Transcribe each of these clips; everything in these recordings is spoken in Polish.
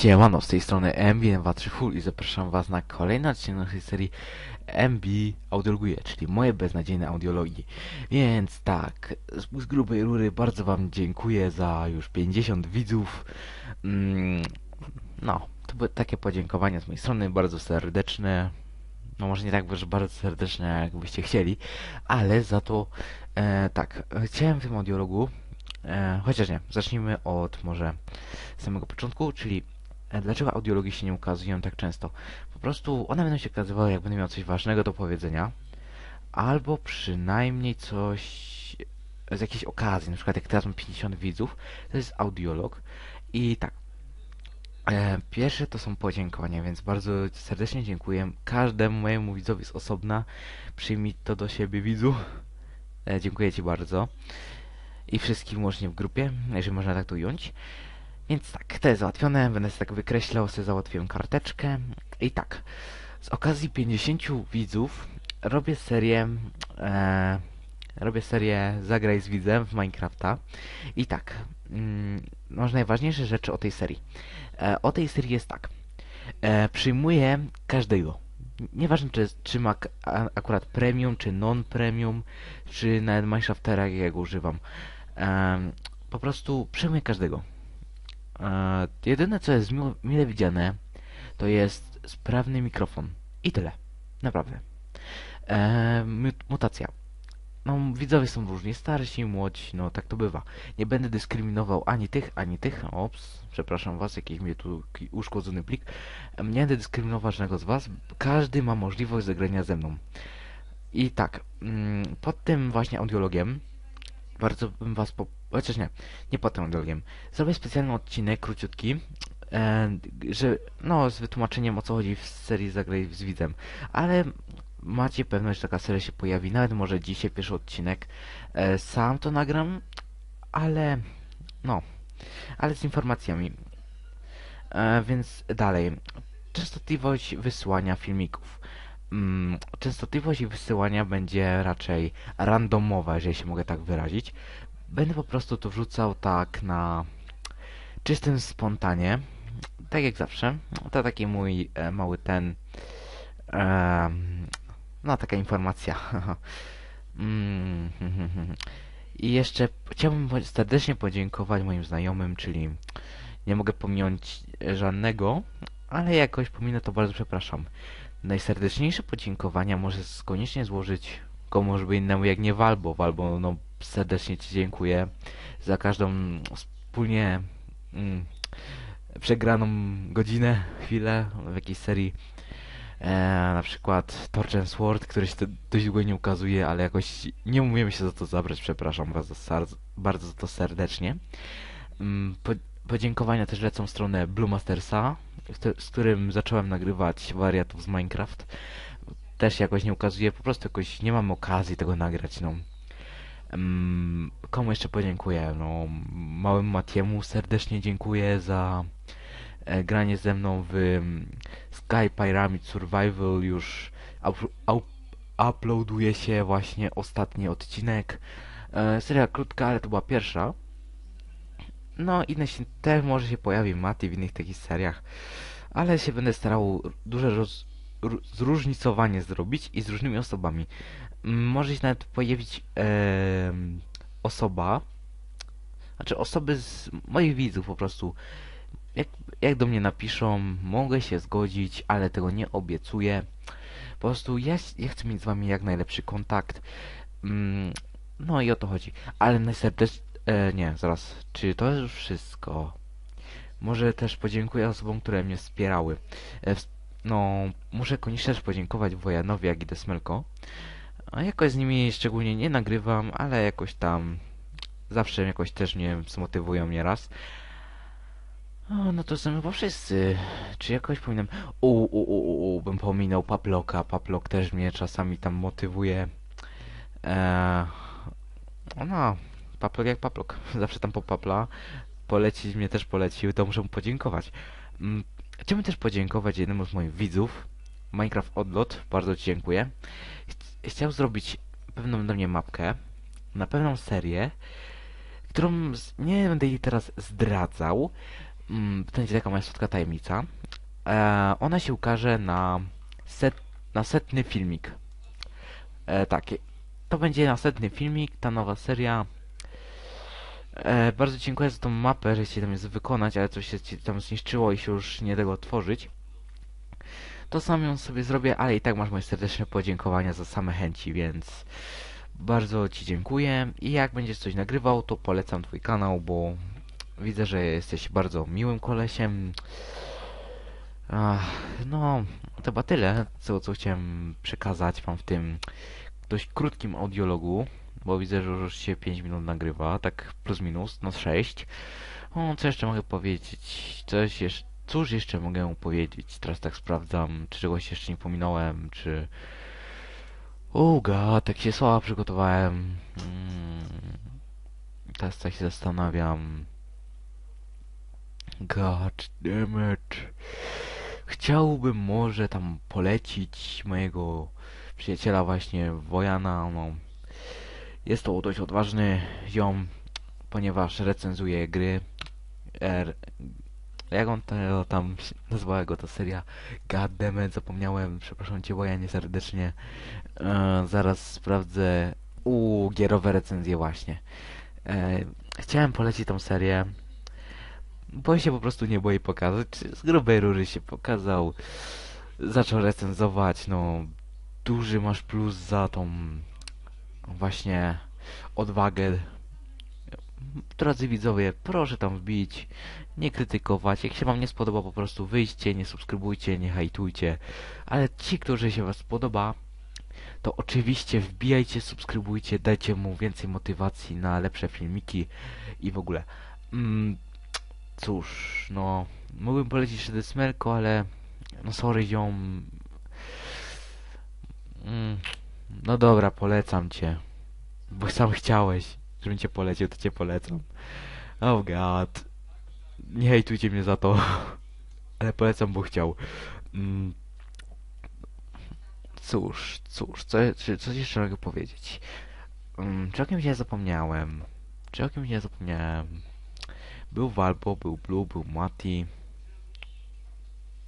Siemano, z tej strony MB2 Full i zapraszam was na kolejny odcinek naszej serii MB Audiologuje, czyli moje beznadziejne audiologii. Więc tak, z, grubej rury bardzo wam dziękuję za już 50 widzów. Mm, no, to były takie podziękowania z mojej strony, bardzo serdeczne. No może nie tak, bardzo serdeczne, jakbyście chcieli, ale za to e, tak, chciałem w tym audiologu E, chociaż nie, zacznijmy od może samego początku, czyli dlaczego audiologii się nie ukazują tak często. Po prostu one będą się ukazywały, jak będę miał coś ważnego do powiedzenia, albo przynajmniej coś z jakiejś okazji, na przykład jak teraz mam 50 widzów, to jest audiolog i tak. E, pierwsze to są podziękowania, więc bardzo serdecznie dziękuję każdemu mojemu widzowi z osobna. Przyjmij to do siebie, widzu. E, dziękuję Ci bardzo i wszystkim łącznie w grupie, jeżeli można tak to ująć. Więc tak, to jest załatwione, będę sobie tak wykreślał, sobie załatwiłem karteczkę. I tak, z okazji 50 widzów robię serię, e, robię serię Zagraj z widzem w Minecrafta. I tak, mm, może najważniejsze rzeczy o tej serii. E, o tej serii jest tak, e, przyjmuję każdego. Nieważne czy, czy ma akurat premium, czy non-premium, czy nawet Minecraftera, jak używam po prostu przyjmuję każdego. E, jedyne co jest mile widziane to jest sprawny mikrofon. I tyle. Naprawdę. E, mutacja. No, widzowie są różni, starsi, młodzi, no tak to bywa. Nie będę dyskryminował ani tych, ani tych. Ops, przepraszam was, jakiś mnie tu uszkodzony plik. Nie będę dyskryminował żadnego z was. Każdy ma możliwość zagrania ze mną. I tak, mm, pod tym właśnie audiologiem bardzo bym was. Chociaż nie, nie potem drogiem. Zrobię specjalny odcinek, króciutki, e, że, no, z wytłumaczeniem o co chodzi w serii Zagraj z widzem. Ale macie pewność, że taka seria się pojawi. Nawet może dzisiaj pierwszy odcinek. E, sam to nagram, ale, no, ale z informacjami. E, więc dalej. Częstotliwość wysyłania filmików mm, częstotliwość ich wysyłania będzie raczej randomowa, jeżeli się mogę tak wyrazić. Będę po prostu to wrzucał tak na czystym spontanie, tak jak zawsze. To taki mój e, mały ten, e, no taka informacja. mm, I jeszcze chciałbym serdecznie podziękować moim znajomym, czyli nie mogę pominąć żadnego, ale jakoś pominę to bardzo przepraszam. Najserdeczniejsze podziękowania może koniecznie złożyć komuś by innemu jak nie Walbo. Walbo, no serdecznie Ci dziękuję za każdą wspólnie mm, przegraną godzinę, chwilę w jakiejś serii. E, na przykład Torch Sword, który się dość długo nie ukazuje, ale jakoś nie umiemy się za to zabrać, przepraszam Was bardzo za to serdecznie. Mm, po, podziękowania też lecą w stronę Blue Mastersa, z którym zacząłem nagrywać wariatów z Minecraft. Też jakoś nie ukazuje, po prostu jakoś nie mam okazji tego nagrać, no. Komu jeszcze podziękuję? No, małym Matiemu serdecznie dziękuję za e, granie ze mną w Sky Pyramid Survival. Już uploaduje się właśnie ostatni odcinek. E, seria krótka, ale to była pierwsza. No, się też może się pojawi Mati w innych takich seriach, ale się będę starał duże roz, zróżnicowanie zrobić i z różnymi osobami. Może się nawet pojawić e, osoba, znaczy osoby z moich widzów po prostu. Jak, jak do mnie napiszą, mogę się zgodzić, ale tego nie obiecuję. Po prostu ja, ja chcę mieć z wami jak najlepszy kontakt. Mm, no i o to chodzi. Ale najserdeczniej E, nie, zaraz. Czy to już wszystko? Może też podziękuję osobom, które mnie wspierały. E, no, muszę koniecznie też podziękować Wojanowi, jak i Desmelko. A jakoś z nimi szczególnie nie nagrywam, ale jakoś tam zawsze jakoś też mnie zmotywują nieraz. O, no to są chyba wszyscy. Czy jakoś powinienem... U, u, u, u, bym pominął Paploka. Paplok też mnie czasami tam motywuje. Eee, no, paplok jak paplok. Zawsze tam po papla. Polecić mnie też polecił, to muszę mu podziękować. Mm, chciałbym też podziękować jednemu z moich widzów, Minecraft Odlot, bardzo Ci dziękuję. Chciał zrobić pewną dla mnie mapkę, na pewną serię, którą nie będę jej teraz zdradzał. mm, to będzie taka moja słodka tajemnica. E, ona się ukaże na, set, na setny filmik. E, tak, to będzie następny filmik, ta nowa seria. E, bardzo dziękuję za tą mapę, że się tam jest wykonać, ale coś się tam zniszczyło i się już nie da go otworzyć. To sam ją sobie zrobię, ale i tak masz moje serdeczne podziękowania za same chęci, więc bardzo Ci dziękuję i jak będziesz coś nagrywał, to polecam Twój kanał, bo widzę, że jesteś bardzo miłym kolesiem. Ach, no, to chyba tyle, co, co chciałem przekazać Wam w tym dość krótkim audiologu, bo widzę, że już się 5 minut nagrywa, tak plus minus, no 6. O, co jeszcze mogę powiedzieć? Coś jeszcze, cóż jeszcze mogę powiedzieć? Teraz tak sprawdzam, czy czegoś jeszcze nie pominąłem, czy... God, tak się słaba przygotowałem. Mm. Teraz tak się zastanawiam. God damn it. Chciałbym może tam polecić mojego przyjaciela właśnie Wojana, no jest to dość odważny ziom, ponieważ recenzuje gry R... Jak on to tam nazwała go ta seria? Goddammit, zapomniałem, przepraszam cię Wojanie serdecznie. E, zaraz sprawdzę. U gierowe recenzje właśnie. E, chciałem polecić tą serię. Bo się po prostu nie boi pokazać. Z grubej rury się pokazał. Zaczął recenzować, no duży masz plus za tą właśnie odwagę. Drodzy widzowie, proszę tam wbić, nie krytykować. Jak się wam nie spodoba, po prostu wyjście, nie subskrybujcie, nie hajtujcie. Ale ci, którzy się was spodoba, to oczywiście wbijajcie, subskrybujcie, dajcie mu więcej motywacji na lepsze filmiki i w ogóle. Mm, cóż, no, mógłbym polecić jeszcze Smerko, ale no sorry ziom, Mm, no dobra, polecam cię. Bo sam chciałeś, żebym cię polecił, to cię polecam. Oh god. Nie hejtujcie mnie za to. Ale polecam, bo chciał. Mm. Cóż, cóż, co, czy, coś jeszcze mogę powiedzieć? Mm, czy o kimś nie zapomniałem? Czy o kimś nie zapomniałem? Był Walpo, był Blue, był Mati.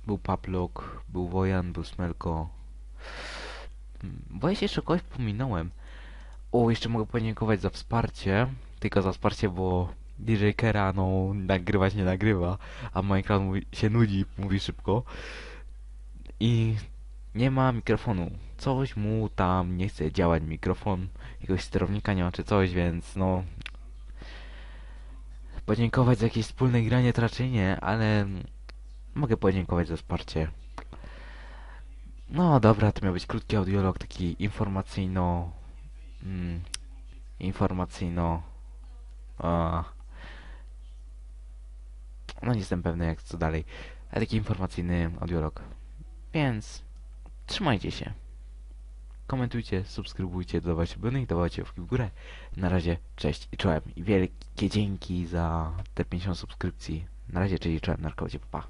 Był Paplok, był Wojan, był Smelko. Boję się, jeszcze kogoś pominąłem. O, jeszcze mogę podziękować za wsparcie. Tylko za wsparcie, bo DJ Kera, no, nagrywać nie nagrywa, a Minecraft mówi, się nudzi, mówi szybko. I nie ma mikrofonu. Coś mu tam nie chce działać mikrofon, jakiegoś sterownika nie ma czy coś, więc no... Podziękować za jakieś wspólne granie to raczej nie, ale mogę podziękować za wsparcie. No dobra, to miał być krótki audiolog, taki informacyjno... Mm, informacyjno... No nie jestem pewny jak co dalej, ale taki informacyjny audiolog. Więc trzymajcie się. Komentujcie, subskrybujcie, dodawajcie budynek, dawajcie łapki w górę. Na razie, cześć i czołem. I wielkie dzięki za te 50 subskrypcji. Na razie, cześć i czołem, narkodzie, pa.